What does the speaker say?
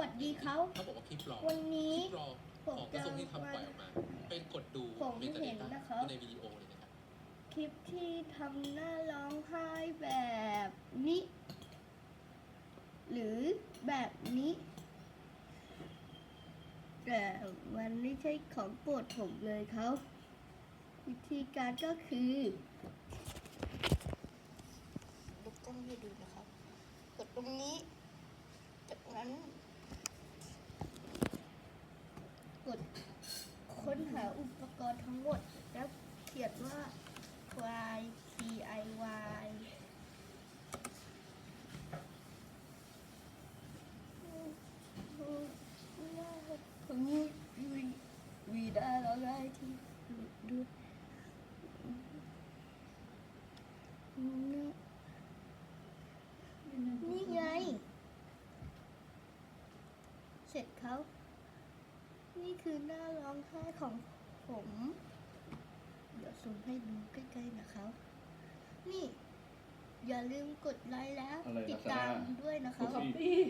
วัสดีเขาเขาบอกว่าคลิปปลอมวันนี้คลิปปลอมของกระทรวงยุติธรรมปล่อยออกมา เป็นกดดูผมเมตาเห็เดนต้านะครับ ในวิดีโอเลยนะครับคลิปที่ทำหน้าร้องไห้แบบนี้ หรือแบบนี้ แต่มันไม่ใช่ของโปรดผมเลยเขาวิธีการก็คือลูกกล้องให้ดูนะครับ กดตรงนี้ จากนั้น กดค้นหา อุปกรณ์ทั้งหมด แล้วเขียนว่า y t i y ผมวีได้แล้วได้ที่ดูนี่นี่ไง เสร็จเขา นี่คือหน้าร้องไห้ของ ผม เดี๋ยวซูมให้ดูใกล้ๆนะครับ นี่ อย่าลืมกดไลค์แล้ว อะไรนะติดตามซาร่าด้วยนะคคุรับกกี้